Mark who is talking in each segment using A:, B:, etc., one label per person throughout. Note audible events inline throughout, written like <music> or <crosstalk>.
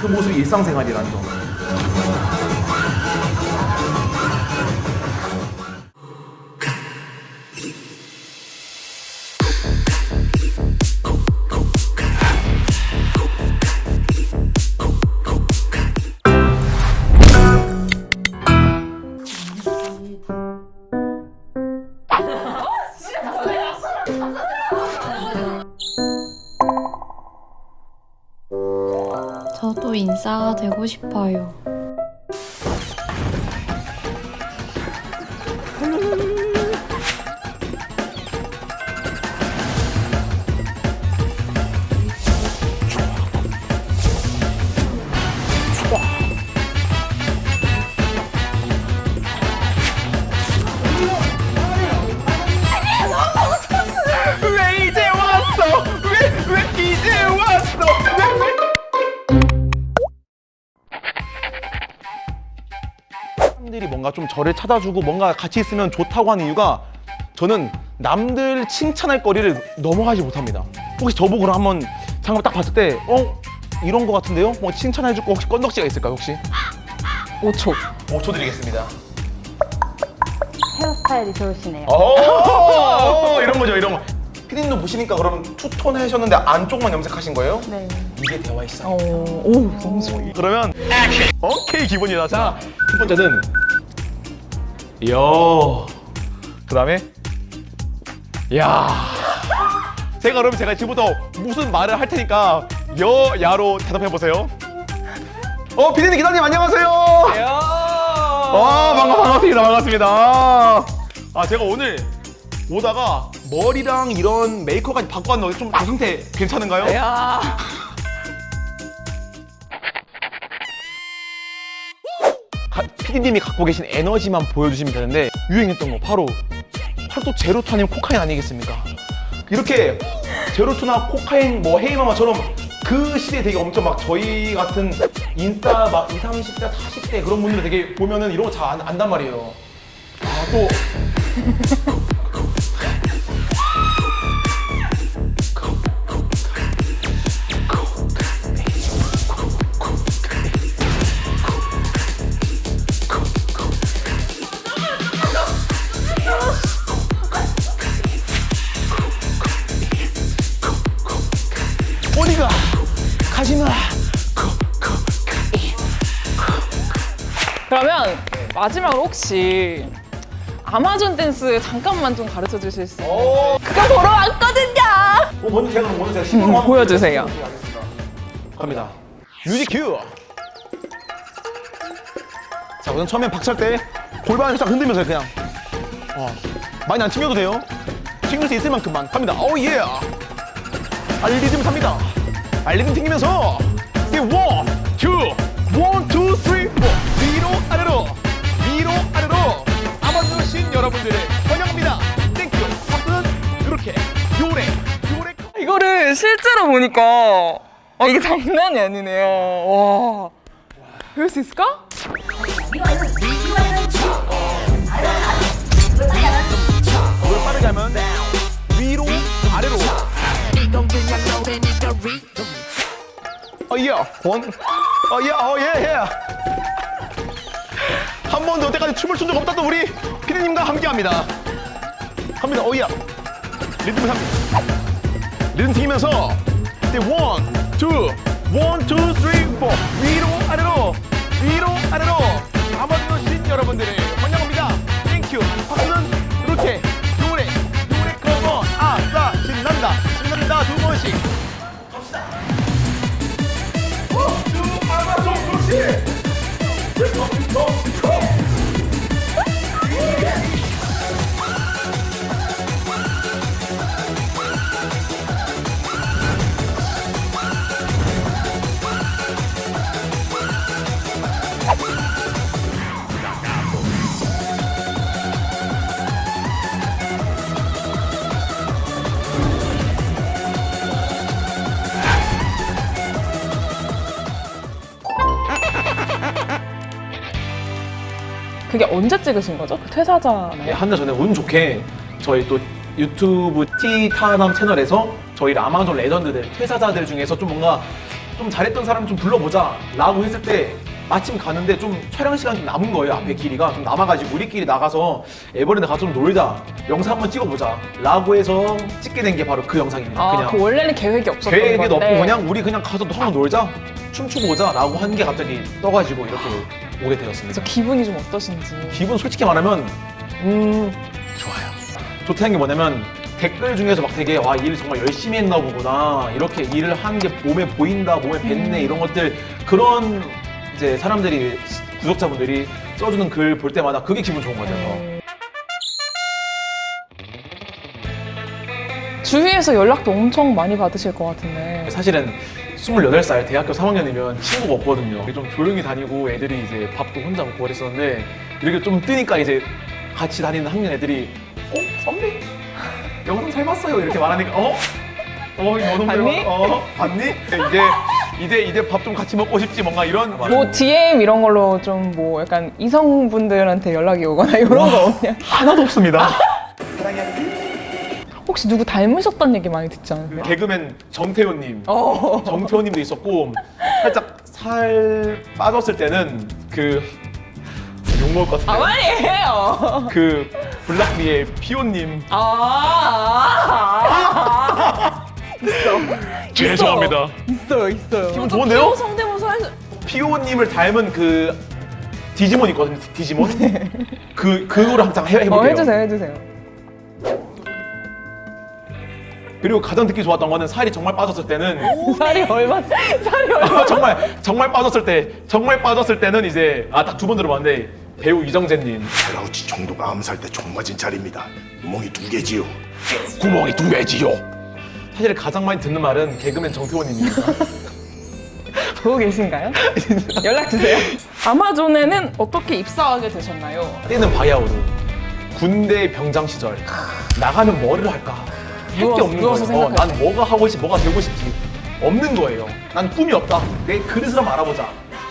A: 그 모습이 일상생활이라는 점.
B: 인싸가 되고 싶어요.
A: 뭔가 좀 저를 찾아주고 뭔가 같이 있으면 좋다고 하는 이유가 저는 남들 칭찬할 거리를 넘어가지 못합니다. 혹시 저보고 한번 잠깐 딱 봤을 때, 어? 이런 거 같은데요? 뭐 칭찬해줄 거 혹시 건덕지가 있을까요, 혹시?
C: 5초.
A: 5초 드리겠습니다.
D: 헤어스타일이 좋으시네요.
A: 오, 이런 거죠, 이런 거. 피디님도 보시니까 그러면 투톤 하셨는데 안쪽만 염색하신 거예요?
D: 네.
A: 이게 대화 있어.
C: 어, 오, 너무 좋아.
A: 그러면 오케이 기본이다. 자, 첫 번째는 여. 그다음에 야. 제가 그러면 제가 지금부터 무슨 말을 할 테니까 여 야로 대답해 보세요. 어, 피디님 기사님 안녕하세요. 와, 반가 반갑습니다. 반갑습니다. 아, 제가 오늘 오다가 머리랑 이런 메이크업까지 바꿔 왔는데 좀 상태 괜찮은가요?
C: 야.
A: PD님이 갖고 계신 에너지만 보여주시면 되는데 유행했던 거 바로 바로 또 제로투 아니면 코카인 아니겠습니까? 이렇게 제로투나 코카인 뭐 헤이마마처럼 그 시대에 되게 엄청 막 저희 같은 인싸 막 20, 30대, 40대 그런 분들 되게 보면은 이런 거 잘 안, 안단 말이에요. 아 또
C: 마지막으로 혹시 아마존 댄스 잠깐만 좀 가르쳐 주실 수 있나요?
A: 어,
C: 그거 보러 왔거든요.
A: 어, 먼저 제가 먼저 제가
C: 음,
A: 한번
C: 보여주세요.
A: 보여드리겠습니다. 알겠습니다. 갑니다. 뮤직 큐. 자, 우선 처음엔 박찰 때 골반을 싹 흔들면서 그냥 어, 많이 안 튕겨도 돼요. 튕길 수 있을 만큼만 갑니다. 오 예. 아, 리듬 탑니다. 아, 리듬 튕기면서 네, 원,
C: 이거를 실제로 보니까 아, 이게 장난이 아니네요. 와. 배울 수 있을까?
A: 이걸 빠르게 하면 위로 아래로 어이야 원? 어이야 어예 예 한 번도 여태까지 춤을 춘 적 없었던 우리 피디님과 함께합니다. 갑니다. 어이야 리듬을 삽니다 리듬 튀기면서 네, 원, 투, 원, 투, 쓰리, 포 위로 아래로 위로 아래로. 아마추어 신 여러분들을 환영합니다. 땡큐 박수는 이렇게 요래 요래 커버. 아싸 신난다. 신난다. 두 번씩
C: 언제 찍으신 거죠? 그 퇴사자나요?
A: 예, 한달 전에 운 좋게 저희 또 유튜브 티타남 채널에서 저희 아마존 레전드들 퇴사자들 중에서 좀 뭔가 좀 잘했던 사람 좀 불러보자 라고 했을 때 마침 가는데 좀 촬영 시간 좀 남은 거예요 앞에 길이가 좀 남아가지고 우리끼리 나가서 에버랜드 가서 좀 놀자 영상 한번 찍어보자 라고 해서 찍게 된 게 바로 그 영상입니다
C: 아,
A: 그냥
C: 그 원래는 계획이 없었던
A: 계획이
C: 건데.
A: 없고 그냥 우리 그냥 가서 한번 놀자 춤추고 오자 라고 한 게 갑자기 떠가지고 이렇게 오게 되었습니다
C: 그래서 기분이 좀 어떠신지.
A: 기분 솔직히 말하면 음 좋아요. 좋다는 게 뭐냐면 댓글 중에서 막 되게 와 일을 정말 열심히 했나 보구나 이렇게 일을 한 게 몸에 보인다 몸에 뱉네 이런 것들 그런 이제 사람들이 구독자분들이 써주는 글 볼 때마다 그게 기분 좋은 거죠.
C: 네. 주위에서 연락도 엄청 많이 받으실 것 같은데.
A: 사실은 28살 대학교 3학년이면 친구가 없거든요. 좀 조용히 다니고 애들이 이제 밥도 혼자 먹고 그랬었는데 이렇게 좀 뜨니까 이제 같이 다니는 학년 애들이 어? 선배? 영상 잘 봤어요. 이렇게 말하니까 어? 어, 영상 잘
C: 봤니?
A: 봤- 어? 봤니? 이제 이제 이제 밥 좀 같이 먹고 싶지 뭔가 이런
C: 뭐 DM 이런 걸로 좀 뭐 약간 이성분들한테 연락이 오거나 이런 거 없냐?
A: 하나도 없습니다.
C: 혹시 누구 닮으셨다는 얘기 많이 듣지 않으세요?
A: 개그맨 정태훈님.
C: 어.
A: 정태호님도 있었고 살짝 살 빠졌을 때는 그 욕먹을 것 같은데
C: 아 많이 해요.
A: 그 블락비의 피오님
C: 아.
A: 죄송합니다
C: 있어요, 있어요.
A: 기분 좋은데요?
C: 성대모사 할 수-
A: 피오님을 닮은 그 디지몬 있거든요 디지몬 그 그거를 항상 해, 해볼게요
C: 어 해주세요, 해주세요.
A: 그리고 가장 듣기 좋았던 거는 살이 정말 빠졌을 때는 <laughs>
C: 살이 얼마? 살이 얼마? <laughs>
A: 정말 정말 빠졌을 때 정말 빠졌을 때는 이제 아 딱 두 번 들어봤는데 배우 이정재님
D: 헬라우치 총독가 암살 때 총 맞은 자리입니다. 구멍이 두 개지요.
A: 구멍이 두 개지요 사실 가장 많이 듣는 말은 개그맨 정태호님입니다 <laughs>
C: 보고 계신가요? 연락 주세요. 아마존에는 어떻게 입사하게 되셨나요?
A: 때는 바야흐로 군대 병장 시절 나가면 뭐를 할까 할 게 없는 거예요. 어, 난 뭐가 하고 싶지 뭐가 되고 싶지 없는 거예요. 난 꿈이 없다. 내 그릇을 한번 알아보자.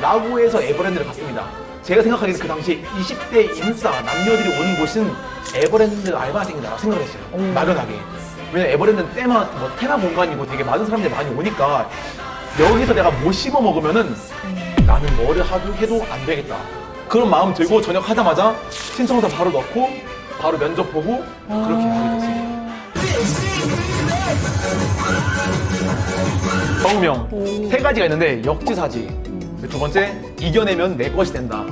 A: 라고 해서 에버랜드를 갔습니다. 제가 생각하기에는 그 당시 20대 인싸 남녀들이 오는 곳은 에버랜드 알바생이다라고 생각을 했어요. 막연하게. 왜냐면 에버랜드는 테마, 뭐 테마 공간이고 되게 많은 사람들이 많이 오니까 여기서 내가 못 씹어 먹으면은 나는 뭐를 하도 해도 안 되겠다. 그런 마음 들고 저녁 하자마자 신청서 바로 넣고 바로 면접 보고 그렇게 하게 됐습니다. 경우명 세 가지가 있는데 역지사지. 두 번째 이겨내면 내 것이 된다.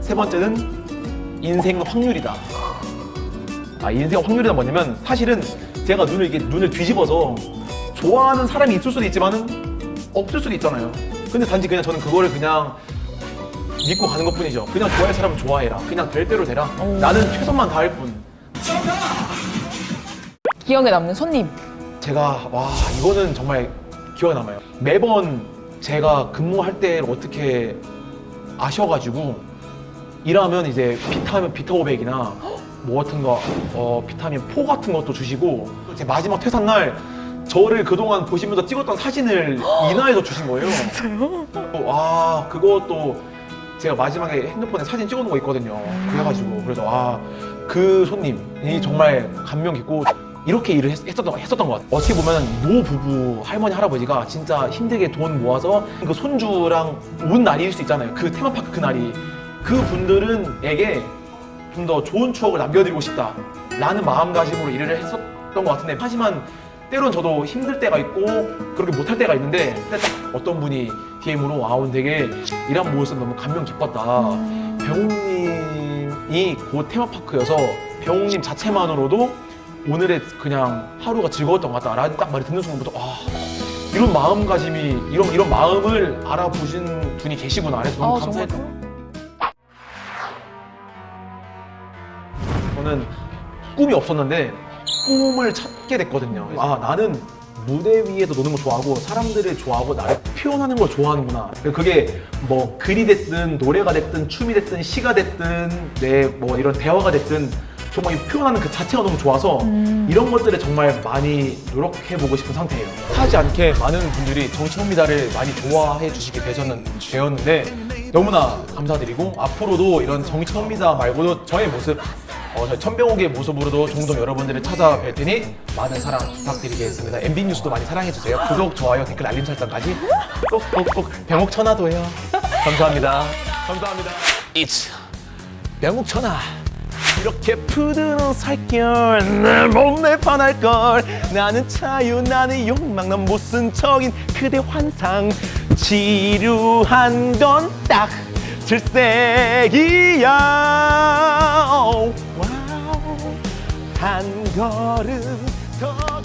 A: 세 번째는 인생은 확률이다. 아 인생 확률이다 뭐냐면 사실은 제가 눈을 이게 눈을 뒤집어서 좋아하는 사람이 있을 수도 있지만은 없을 수도 있잖아요. 근데 단지 그냥 저는 그거를 그냥 믿고 가는 것 뿐이죠. 그냥 좋아할 사람은 좋아해라. 그냥 될 대로 되라. 나는 최선만 다할 뿐.
C: 기억에 남는 손님.
A: 제가 와 이거는 정말 기억에 남아요. 매번 제가 근무할 때를 어떻게 아셔가지고 일하면 이제 비타민 비타 500이나 뭐 같은 거 어, 비타민 4 같은 것도 주시고 제 마지막 퇴사 날 저를 그동안 보시면서 찍었던 사진을 인화해서 주신 거예요. 진짜요? 와 그것도 제가 마지막에 핸드폰에 사진 찍어놓은 거 있거든요. 그래가지고 그래서 아 그 손님이 정말 감명 깊고 이렇게 일을 했, 었던 했었던 것 같아요. 어떻게 보면 노 부부 할머니 할아버지가 진짜 힘들게 돈 모아서 그 손주랑 온 날일 수 있잖아요. 그 테마파크 그 날이 그 분들은에게 좀 더 좋은 추억을 남겨드리고 싶다라는 마음가짐으로 일을 했었던 것 같은데 하지만 때론 저도 힘들 때가 있고 그렇게 못할 때가 있는데 어떤 분이 DM으로 아 오늘 되게 일한 모습 너무 감명 깊었다 배웅님이 그 테마파크여서 배웅님 자체만으로도 오늘의 그냥 하루가 즐거웠던 것 같다라는 딱 말이 듣는 순간부터 아 이런 마음가짐이 이런 이런 마음을 알아보신 분이 계시구나 그래서 너무
C: 아, 정말
A: 감사했던 저는 꿈이 없었는데 꿈을 찾게 됐거든요. 아 나는 무대 위에서 노는 거 좋아하고 사람들을 좋아하고 나를 표현하는 걸 좋아하는구나. 그게 뭐 글이 됐든 노래가 됐든 춤이 됐든 시가 됐든 내 뭐 이런 대화가 됐든 정말 이 표현하는 그 자체가 너무 좋아서 이런 것들을 정말 많이 노력해 보고 싶은 상태예요. 하지 않게 많은 분들이 정치혼미다를 많이 좋아해 주시게 되셨는, 되었는데 너무나 감사드리고 앞으로도 이런 정치혼미다 말고도 저의 모습 어, 저희 천병욱의 모습으로도 종종 여러분들을 찾아뵐 테니 많은 사랑 부탁드리겠습니다. MB 뉴스도 많이 사랑해주세요. 구독, 좋아요, 댓글, 알림 설정까지 꼭꼭꼭 병욱 천하도 해요. 감사합니다. 감사합니다. It's 병욱 천하. 이렇게 푸드는 살결. 내 몸에 반할 걸. 나는 자유 나는 욕망. 난 모순적인 그대 환상. 지루한 건 딱 질색이야. 와우. 한 걸음 더 가-